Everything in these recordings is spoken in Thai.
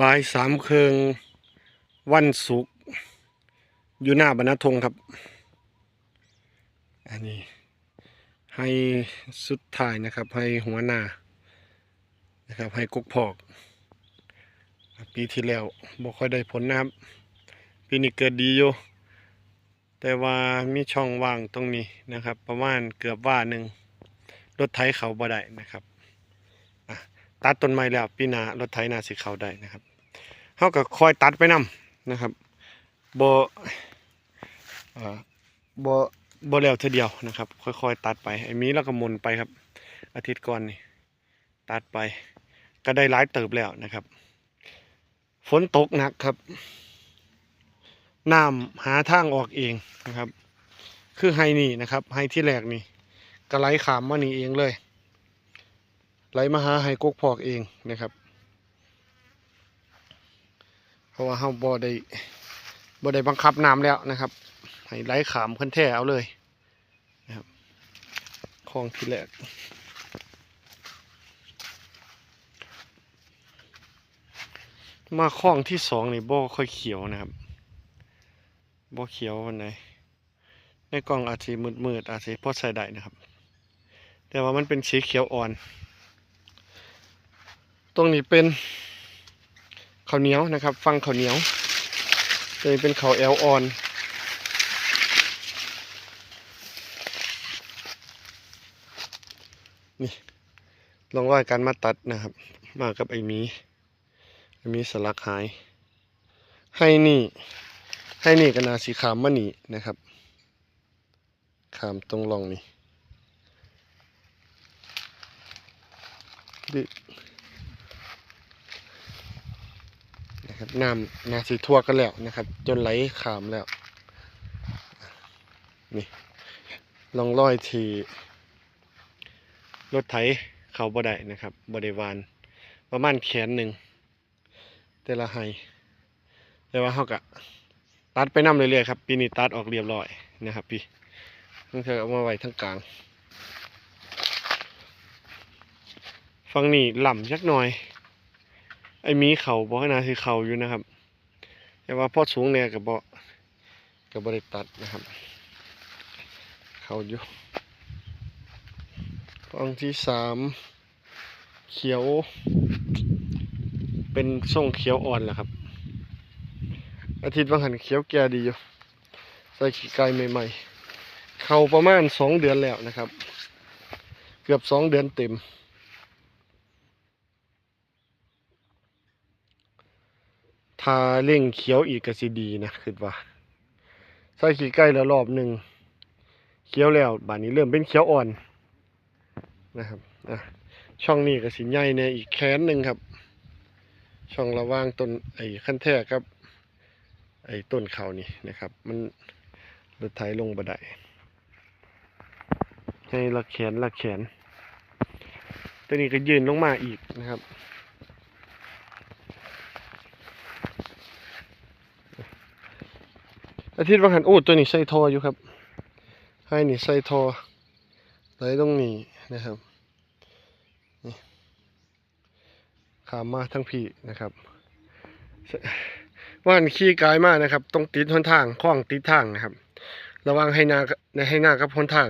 บ่ายสามเคืองวันศุกร์อยู่หน้าบรรณทงครับ อันนี้ให้สุดท้ายนะครับ ให้หัวหน้านะครับ ให้กุกพอก ปีที่แล้วบ่ค่อยได้ผลนะครับ ปีนี้เกิดดีอยู่แต่ว่ามีช่องว่างตรงนี้นะครับ ประมาณเกือบว่าหนึ่งรถไถเขาบ่ได้นะครับ ตัดต้นไม้แล้วปีนารถไถนาสิเข้าได้นะครับเฮาก็คอยตัดไปนํนะครับบ่เออบ่บ่แล้วเทีเดียวนะครับ ค่อยๆ ตัดไปไอ้มีแล้วก็มุนไปครับ อาทิตย์ก่อนนี่ตัดไป ก็ได้หลายเติบแล้วนะครับ ฝนตกหนักครับน้ำหาทางออกเองนะครับ คือไฮนี่นะครับไฮที่แรกนี่ก็ไหลขามมานี่เองเลย ไหลมาหาไฮกกพอกเองนะครับ เพราะว่าเฮาบ่ได้บ่ได้บังคับน้ำแล้วนะครับให้ไหลขามขึ้นแท่เอาเลยนะครับคลองที่แรกมาคลองที่สองนี่บ่ค่อยเขียวนะครับบ่เขียววันไหนในกล้องอาจจะมืดๆอาจจะพอใส่ได้นะครับ แต่ว่ามันเป็นสีเขียวอ่อน ตรงนี้เป็นข้าวเหนียวนะครับฟังข้าวเหนียวตัวนี้เป็นข้าวแอลออน นี่ลองรอยการมาตัดนะครับ มากับไอ้มีไอ้มีสลักหาย ให้นี่ ให้นี่ก็นาสีขามมานี่นะครับขามตรงร่องนี่ดิ นะครับน้ำนาสีทั่วกันแล้วนะครับ จนไหลขามแล้วนี่ลองร้อยทีรถไถเขาบ่ได้นะครับบ่ได้วาน ประมาณแขนหนึ่งแต่ละไฮแต่ว่าเขากะตัดไปน้ำเรื่อยๆครับปีนี้ตัดออกเรียบร้อยนะครับพี่ต้องเธอเอามาไว้ทั้งกลางฟังนี่หล่ำยักหน่อย ไอ้มีเขาบอกให้นาคือเขาอยู่นะครับ แต่ว่าพอสูงเนี่ยกับบ่กับบริตัดนะครับ เขาอยู่ฟังที่สามเขียว เป็นทรงเขียวอ่อนแหละครับ อาทิตย์วังหันเขียวแก่ดีอยู่ใส่ขี้ไก่ใหม่ๆ เขาประมาณสองเดือนแล้วนะครับ เกือบสองเดือนเต็ม ถ้าเร่งเขียวอีกก็สิดีนะคือว่าใส่ขี้ไก่แล้วรอบหนึ่งเขียวแล้วบานนี้เริ่มเป็นเขียวอ่อนนะครับอะช่องนี้ก็สิใหญ่ในอีกแขนหนึ่งครับ ช่องระว่างต้นไอ้ขั้นแท้ครับ ไอ้ต้นเขานี่นะครับ มันรถไถลงบันไดให้ละแขนละแขนตัวนี้ก็ยืนลงมาอีกนะครับ อาทิตย์วังหันโอ้ตัวนี้ใส่ทออยู่ครับให้นี่ใส่ทอไหลตรงนี้นะครับนี่ขามมาทั้งพี่นะครับว่านขี้กายมากนะครับตรงติดหนทางคล้องติดทางนะครับ ระวังให้นาในให้นากับหนทาง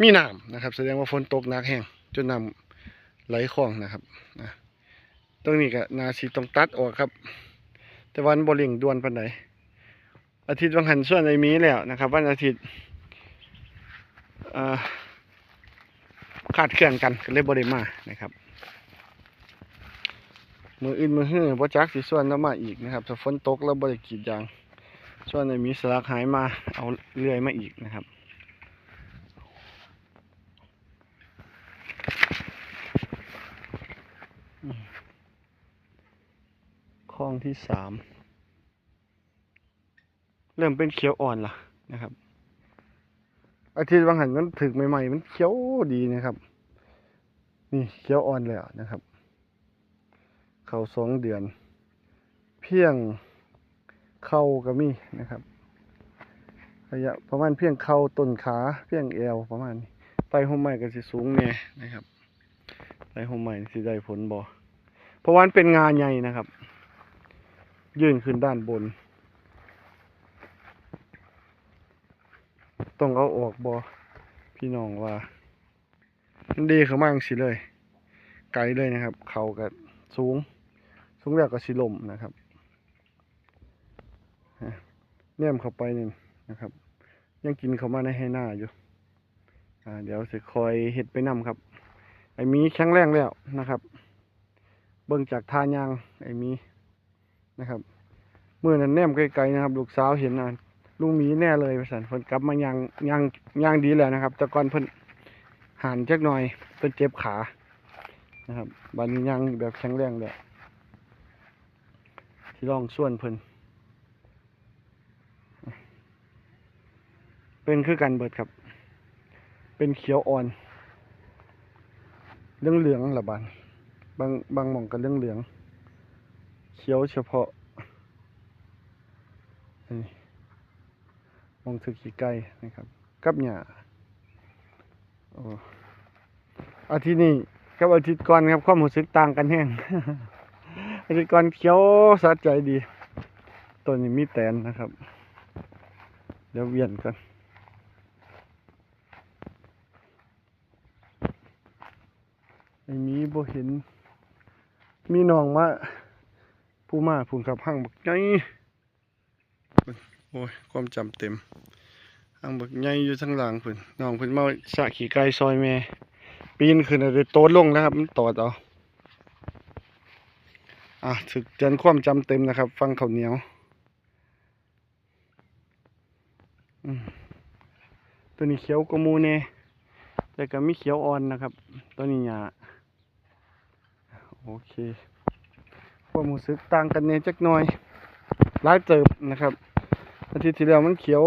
มีน้ำนะครับ แสดงว่าฝนตกหนักแห้งจนน้ำไหลคลองนะครับตรงนี้ก็นาสีต้องตัดออกครับ แต่วันบริงด่วนปันไหน อาทิตย์วังหันส่วนไอ้มีแล้วนะครับ วันอาทิตย์ขาดเคลื่อนกันก็เลยบริมานะครับมืออื่นมือหื้อบ่จักสิส่วนแล้วมาอีกนะครับถ้าฝนตกแล้วบ่ได้กรีดยางส่วนในมีสลักหายมาเอาเลื่อยมาอีกนะครับข้องที่สาม เริ่มเป็นเขียวอ่อนละนะครับ อาทิตย์บางหันมันถึกใหม่ๆ มันเขียวดีนะครับ นี่เขียวอ่อนแล้วนะครับ เขาสองเดือน เพียงเข่าก็มีนะครับระยะประมาณเพียงเข่าต้นขาเพียงเอวประมาณนี้ไปห่มใหม่ก็สิสูงแน่นะครับไปห่มใหม่สิได้ผลบ่เพราะว่ามันเป็นงานใหญ่นะครับ ยื่นขึ้นด้านบน ต้องเอาออกบอพี่น้องว่ามันดีเขามากสิเลย ไกลเลยนะครับ เขาก็สูง สูงแล้วก็สิลมนะครับฮะแนมเข้าไปนี่นะครับ ยังกินเข้ามาในให้หน้าอยู่เดี๋ยวสิคอยเห็ดไปนํครับ ไอ้มีแข็งแรงแล้วนะครับ เบิ่งจากทายางไอ้มีนะครับเมื่อนั้นแนมไกลๆนะครับ ลูกสาวเห็นนะ ลุงมีแน่เลยประสันเพิ่นกลับมายางยางยางดีแล้วนะครับ แต่ก่อนเพิ่นหันจักหน่อยเพิ่นเจ็บขานะครับบันี้ยางแบบแข็งแรงแล้วที่ลองส่วนเพิ่นเป็นคือกันเบิดครับ เป็นเขียวอ่อนเหลืองเหลืองละบานบางบางหม่องก็เหลืองเหลือง เขียวเฉพาะนี่ มองถึกขี้ไก่นะครับ กับหญ้าอ้อาทิตย์นี้กับอาทิตย์ก่อนครับความรู้สึกต่างกันแห้งอาทิตย์ก่อนเขียวสะใจดีตัวนี้มีแตนนะครับ เดี๋ยวเวียนกันไอ้มีบ่เห็น มีน้องมาผู้มาพูนขับห้างบักใหญ่ โอ้ยความจำเต็มห้างบักใหญ่อยู่ทั้งหลังพุ่นน้องเพิ่นมาสะขี่ไก่ซอยแม่ปีนขึ้นเอาได้โตดลงนะครับ มันตอดเอาอะถึกเตือนความจำเต็มนะครับ ฟังเขาเหนียวอืมตัวนี้เขียวกมูแน่แต่ก็มีเขียวอ่อนนะครับ ตัวนี้หญ้าโอเคความรู้สึกต่างกันเนี่ยจักหน่อยหลายเติบนะครับ อาทิตย์ที่แล้วมันเขียว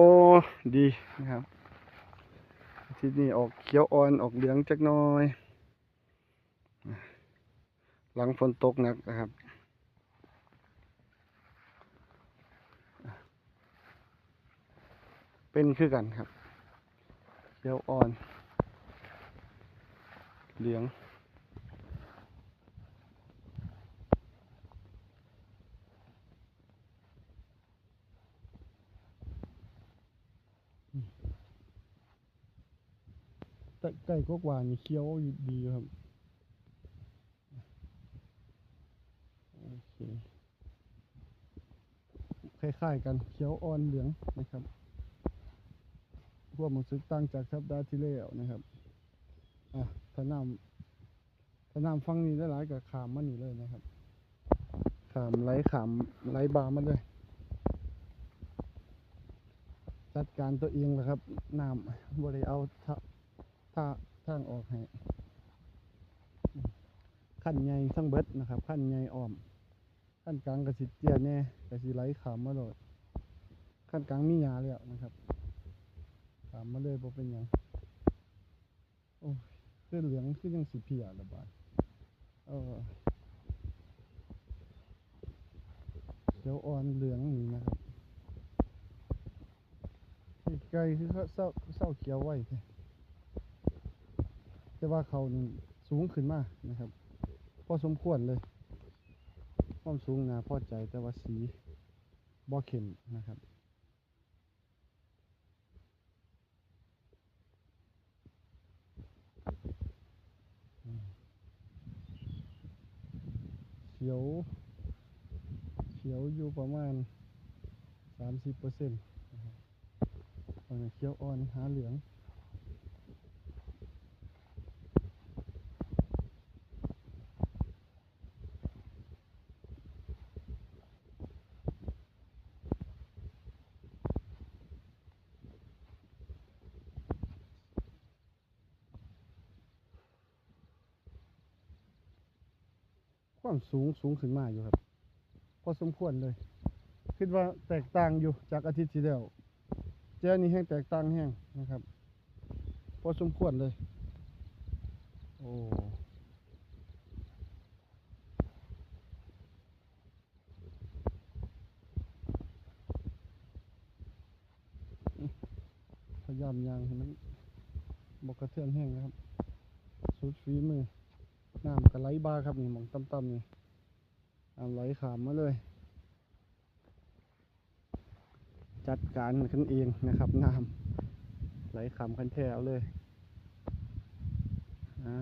ดีนะครับ อาทิตย์นี้ออกเขียวอ่อนออกเหลืองจักน่อย หลังฝนตกหนักนะครับเป็นคือกันครับเขียวอ่อน เหลือง แต่ไก่กกหวานนี่เคี้ยวอยู่ดีครับโอเคคล้ายๆกันเขียวอ่อนเหลืองนะครับพวกมันซึกตั้งจากสัปดาที่แล้วนะครับอะถ้าน้ำถ้าน้ำฟังนี้ได้หลายกับขามมันนี่เลยนะครับ ขามไหลขามไหลบามันเลยจัดการตัวเองแหละครับน้ำบริเอาท ถ้าทางออกให้ขั้นใหญ่ทั้งเบิดนะครับ ขั้นใหญ่อ้อม ขั้นกลางกระสิเตี้ยแน่กระสิไหลขามมาโลดขั้นกลางมีหยาแล้วนะครับขามมาเลยบ่เป็นยังโอ้ยคือเหลืองคือยังสิเพียระบาดเออเขียวอ่อนเหลืองนี่นะครับไกลคือเขาเศร้าเศร้าเขียวไว้ แต่ว่าเขานี่สูงขึ้นมากนะครับ พอสมควรเลยความสูงนะพอใจแต่ว่าสีบ่เข้มนะครับเขียวเขียวอยู่ประมาณสามสิบเปอร์เซ็นต์อันนี้เขียวอ่อนหาเหลือง ความสูงสูงขึ้นมาอยู่ครับ พอสมควรเลย คิดว่าแตกต่างอยู่จากอาทิตย์ที่แล้วเจ้านี้แห้งแตกต่างแห้งนะครับ พอสมควรเลย โอ้พยายามยางให้มันบกกระเทือนแห้งนะครับสุดฝีมือ น้ำก็ไหลบ้าครับนี่มองต่ำๆนี่น้ำไหลขามมาเลย จัดการขึ้นเองนะครับน้ำไหลขามคันแถวเลยอ่า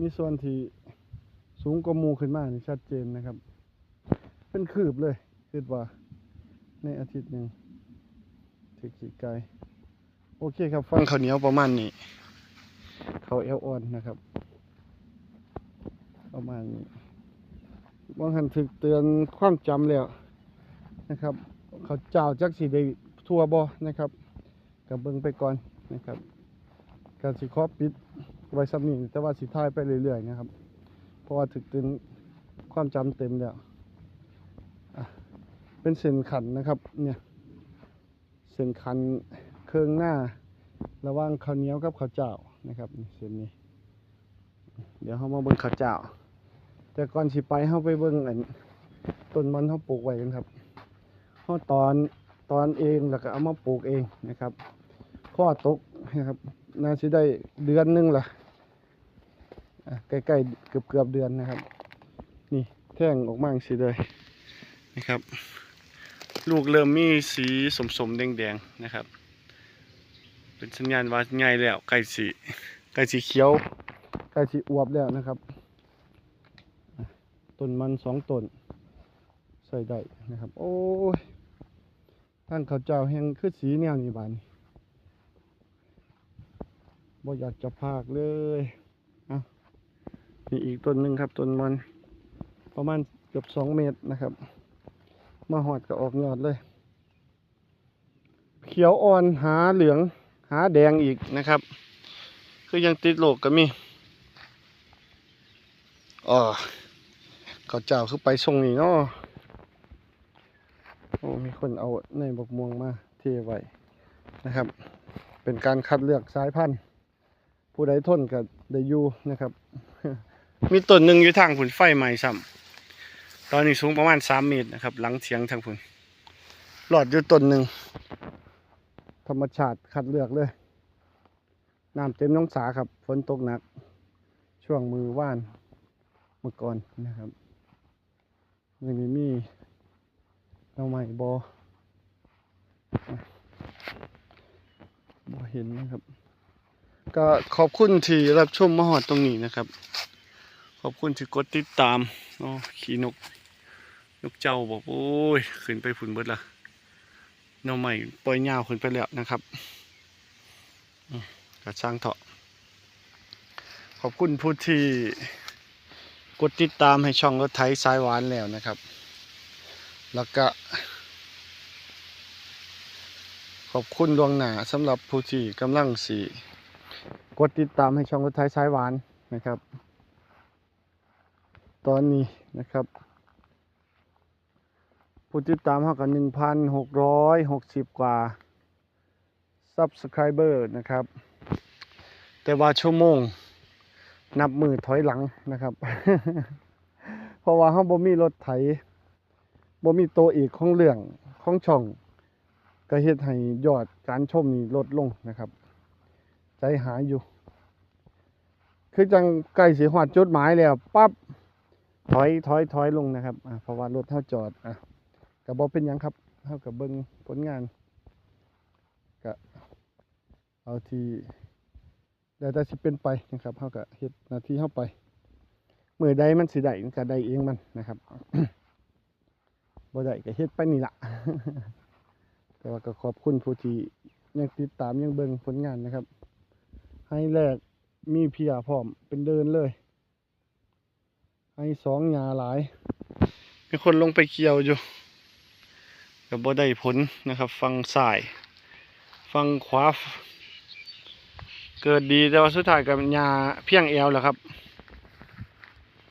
มีส่วนที่สูงกว่ามูขึ้นมานี่ชัดเจนนะครับ เป็นคืบเลยคิดว่า ในอาทิตย์หนึ่งถึงขีดไกลโอเคครับ ฟังข้าวเหนียวประมาณนี้เขาเอลออนนะครับ ประมาณนี้บางหันถึกเตือนความจำแล้วนะครับ เขาเจ้าจักสีได้ทั่วบอนะครับกับเบิ่งไปก่อนนะครับการสิขอปิดไว้สักนี้แต่ว่าสิท้ายไปเรื่อยๆนะครับ เพราะว่าถึกเตือนความจำเต็มแล้วเป็นเส้นขันนะครับเนี่ยเส้นขันเครื่องหน้า ระหว่างข้าวเหนียวกับข้าวเจ้านะครับเส้นนี้ เดี๋ยวเรามาเบิ่งข้าวเจ้า แต่ก่อนสิไปเฮาไปเบิ่งอันต้นมันเฮาปลูกไว้กันครับเฮาตอนตอนเองแล้วก็เอามาปลูกเองนะครับ ข้อตกนะครับน่าสิได้เดือนหนึงล่ะอะใกล้ๆเกือบเกือบเดือนนะครับ นี่แท่งออกมาสิเลยนะครับ ลูกเริ่มมีสีสมๆแดงๆนะครับ เป็นสัญญาณว่าใหญ่แล้วใกล้สีใกล้สีเขียวใกล้สิอวบแล้วนะครับ ต้นมันสองต้นใส่ได้นะครับ โอ้ยท่านเขาวเจ้าแห่งคือสีแนวนี้บานนี้บ่อยากจะพากเลยอะนี่อีกต้นหนึ่งครับต้นมันประมาณเกือบสองเมตรนะครับ มาหอดก็ออกยอดเลย เขียวอ่อนหาเหลืองหาแดงอีกนะครับ คือยังติดโลกก็มีอ๋อ เขาเจ้าคือไปส่งนี่เนาะโอ้มีคนเอาในบกม่วงมาเทไว้นะครับ เป็นการคัดเลือกสายพันธุ์ ผู้ใดทนกับได้ยูนะครับ มีต้นหนึ่งอยู่ทางผุนไฟใหม่ซ้ำตอนนี้สูงประมาณสามเมตรนะครับ หลังเถียงทางผุนหลอดอยู่ต้นหนึ่งธรรมชาติคัดเลือกเลยน้ำเต็มน้องสาครับฝนตกหนัก ช่วงมือว่านเมื่อก่อนนะครับ ยังมีมีเราใหม่บอบอเห็นนะครับ ก็ขอบคุณที่รับชมมหอดตรงนี้นะครับ ขอบคุณที่กดติดตามอ๋อขี่นก นกเจ้าบอกโอ้ย ขึ้นไปฝุ่นเบิดละเนาใหม่ปล่อยยาวขึ้นไปแล้วนะครับอืมกระช่างเถาะขอบคุณผู้ที่ กดติดตามให้ช่องรถไถสายหวานแล้วนะครับ แล้วก็ ขอบคุณดวงหนาสำหรับผู้ที่กำลังสีกดติดตามให้ช่องรถไถสายหวานนะครับ ตอนนี้นะครับผู้ติดตามเท่ากันหนึ่งพันหกร้อยหกสิบกว่า Subscriber นะครับ แต่ว่าชั่วโมง นับมือถอยหลังนะครับ เพราะว่าเขาบ่มีรถไถบ่มีโตัวเอกของเรื่องของช่องก็เฮ็ดให้ยอดการชมนี่ลดลงนะครับ ใจหายอยู่ คือจังใกล้สิฮอดจุดหมายแล้วปั๊บถอยถอยถอยลงนะครับเพราะว่ารถเฮาจอดอะก็บ่เป็นยังครับเฮาก็เบิ่งผลงานก็เอาที่ แล้วแต่สิเป็นไปนะครับเฮาก็เฮ็ดหน้าที่เฮาไปมื้อใดมันสิได้มันก็ได้เองมันนะครับบ่ได้ก็เฮ็ดไปนี่ล่ะแต่ว่าก็ขอบคุณผู้ที่ยังติดตามยังเบิ่งผลงานนะครับ ให้แรกมีเพียพร้อมเป็นเดินเลย ให้สองหญ้าหลายมีคนลงไปเกี่ยวอยู่ก็บ่ได้ผลนะครับ ฟังซ้าย ฟังขวา เกิดดีแต่ว่าสุดท้ายกับยาเพียงแอวแหละครับ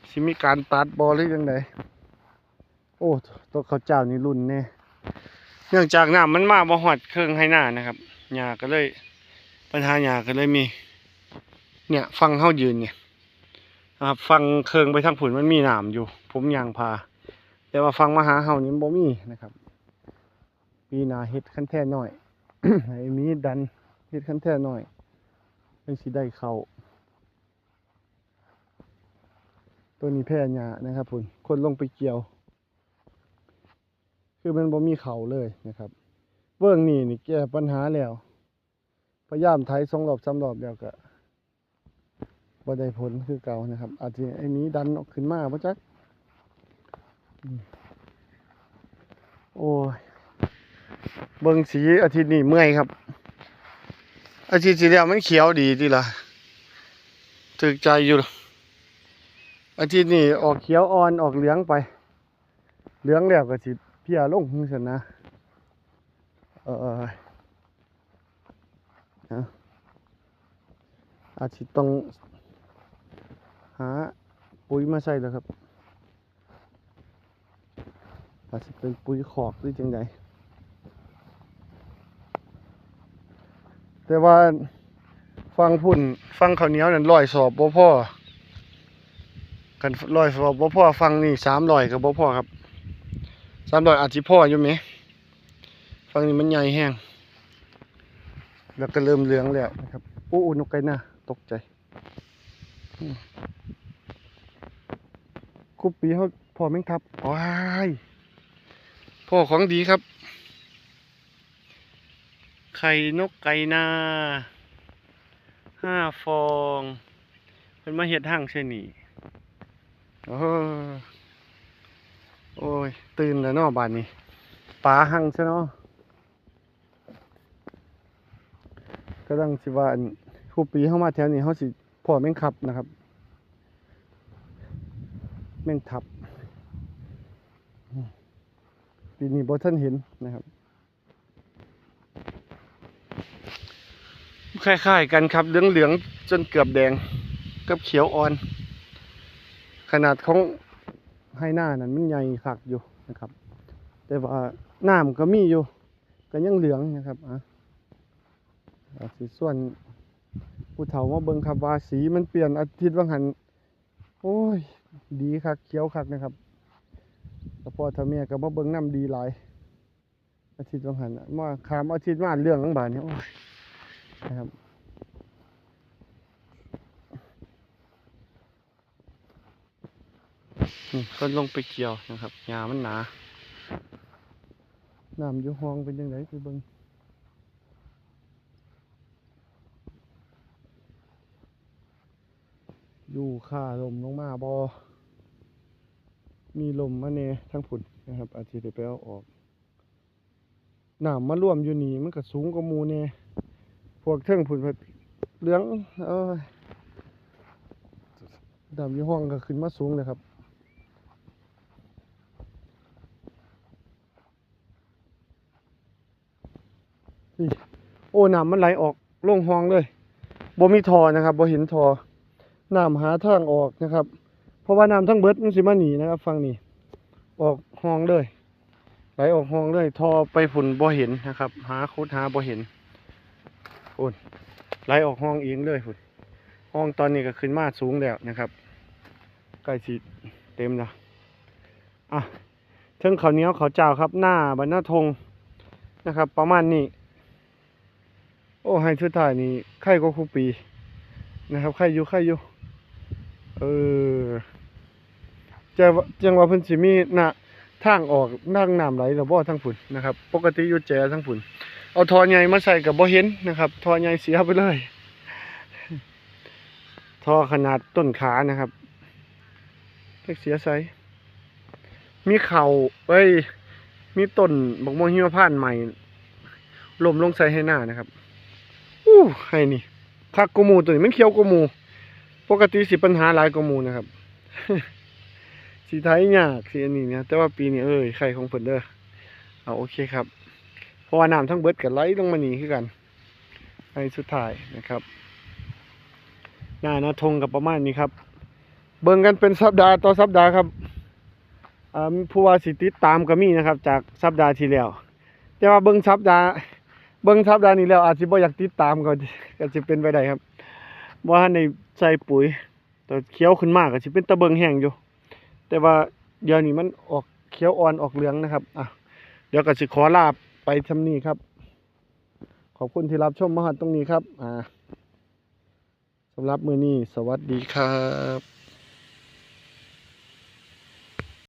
สิมีการตัดบอหรือยังไงโอ้ตัวเขาเจ้านี่รุ่นแน่เนื่องจากน้ำมันมาบ่หอดเครื่องให้หน้านะครับยาก็เลยปัญหายาก็เลยมี เนี่ย ฟังเฮายืนเนี่ยนะครับฟังเครื่องไปทางผุนมันมีหน้ำอยู่ ผมยางพา แต่ว่าฟังมาหาเฮานี่บ่มีนะครับปีนาเฮ็ดขั้นแท้น้อยให้มีดันเฮ็ดขั้นแท้น้อย เพิ่งสิได้เขาตัวนี้แพร่หญ้านะครับพุ่นคนลงไปเกี่ยว คือมันบ่มีเขาเลยนะครับเบื้องนี้นี่แก้ปัญหาแล้ว พยายามไถสองรอบสารอบแล้วก็บ่ได้ผลคือเก่านะครับ อาจจะไอ้นี้ดันออกขึ้นมาบ่จักโอ้ย เบิ่งสีอาทิตย์นี้เมื่อยครับ อาทิตย์ที่แล้วมันเขียวดีติล่ะถึกใจอยู่ อาทิตย์นี้ออกเขียวอ่อนออกเหลืองไป เหลืองแล้วก็สิเพียลงจังซั่นนะเอออาอาจจะต้องหาปุ๋ยมาใส่แล้วครับอาจจะเป็นปุ๋ยขอกหรือจังใด แต่ว่าฟังพุ่นฟังข้าวเหนียวนั่นร้อยสอบบ่พอกันร้อยสอบบ่พอฟังนี่สามร้อยก็บ่พ่อครับสามร้อยอาจจะพออยู่ไหมฟังนี้มันใหญ่แห้งแล้วก็เริ่มเหลืองแล้วนะครับอู้นกไก่หน้าตกใจคุปปีเขาพอแม่งทับว้ายพ่อของดีครับ ไข่นกไก่นาห้าฟองเป็นมาเห็ดห้างใช่นี่โอ้โอ้ย ตื่นแล้วเนาะบานนี้ปลาหังใช่เนาะก็ต้องสิว่าอันครูปีเข้ามาแถวนี้เขาสิพ่อแม่งขับนะครับ แม่งทับปีนี้บ่ท่านเห็นนะครับ คล้ายๆกันครับ เหลืองๆจนเกือบแดงกับเขียวอ่อน ขนาดของให้หน้านั้นมันใหญ่คักอยู่นะครับ แต่ว่าน้ำก็มีอยู่ก็ยังเหลืองนะครับอะสิส่วนผู้เฒ่ามาเบิ่งครับว่าสีมันเปลี่ยนอาทิตย์ว่างหันโอ้ย ดีคักเขียวคักนะครับแต่พ่อถ้าแม่ก็มาเบิ่งน้ำดีหลายอาทิตย์ว่างหันน่ะมาขามอาทิตย์มาเรื่องทั้งบาดนี้โอ้ยนะครับ ก็ลงไปเกี่ยวนะครับหญ้ามันหนาน้ำอยู่ห้องเป็นยังไงไปเบิ่งอยู่ค่าลมลงมาบอมีลมมาเน่ทั้งฝุ่นนะครับ อาทิตย์ไปเอาออกน้ำมาร่วมอยู่นี่มันก็สูงกว่ามูเน่พวกเทิงฝุ่นเพิ่นเหลืองเอ้ยดำยู่ห้องก็ขึ้นมาสูงเลยครับ นี่ โอ้น้ำมันไหลออกลงห้องเลยบ่มีทอนะครับบ่เห็นทอน้ำหาทางออกนะครับ เพราะว่าน้ำทั้งเบิดมันสิมาหนีนะครับฟังนี่ออกห้องเลยไหลออกห้องเลยทอไปฝุ่นบ่เห็นนะครับ หาคุดหาบ่เห็นฝุ่นไหลออกห้องเองเลยฝุ่นห้องตอนนี้ก็ขึ้นมาสูงแล้วนะครับใกล้สิเต็มแล้วอะเทิงข้าเนี้ยวข้าเจ้าครับหน้าบรรณาทงนะครับ ประมาณนี้ โอ้ให้ชุดถ่ายนี่ไข่ก็คู่ปี นะครับไข่อยู่ไข่อยู่เออจะจังว่าเพิ่นสิมีหน้าทางออกนั่งน้ำไหลแล้วบ่ทั้งฝุ่นนะครับ ปกติอยู่แจทั้งฝุ่นเอาทอใหญ่มาใส่กับบ่เห็นนะครับ ทอใหญ่เสียไปเลย ทอขนาดต้นขานะครับเล็กเสียใส่มีเข่าเอ้ย มีต้นบักม่วงหิมพานต์ใหม่ลมลงใส่ให้หน้านะครับ ให้นี่คักกมูตัวนี้มันเขียวกมู ปกติสิปัญหาหลายกมูนะครับ สีไทยยากสีอันนี้เนี่ยแต่ว่าปีนี้เอ้ยไข่ของเพิ่นเด้อเอาโอเคครับ เพราะว่าน้ำทั้งเบิดกับไหลลงมาหนี่คือกันในสุดท้ายนะครับ หน้าหนาทงกับประมาณนี้ครับ เบิ่งกันเป็นสัปดาห์ต่อสัปดาห์ครับอ่าผู้ว่าสิติดตามก็มีนะครับ จากสัปดาห์ที่แล้ว แต่ว่าเบิ่งสัปดาห์ เบิ่งสัปดาห์นี้แล้วอาจสิบ่อยากติดตามก็ก็สิเป็นไปได้ครับว่าในใส่ปุ๋ยแต่เขียวขึ้นมากก็สิเป็นตะเบิงแห้งอยู่ แต่ว่าเดี๋ยวนี้มันออกเขียวอ่อนออกเหลืองนะครับอะเดี๋ยวก็สิขอลาไปทำนี้ครับ ขอบคุณที่รับชมมหันตรงนี้ครับอ่าสำหรับมือนี้สวัสดีครับ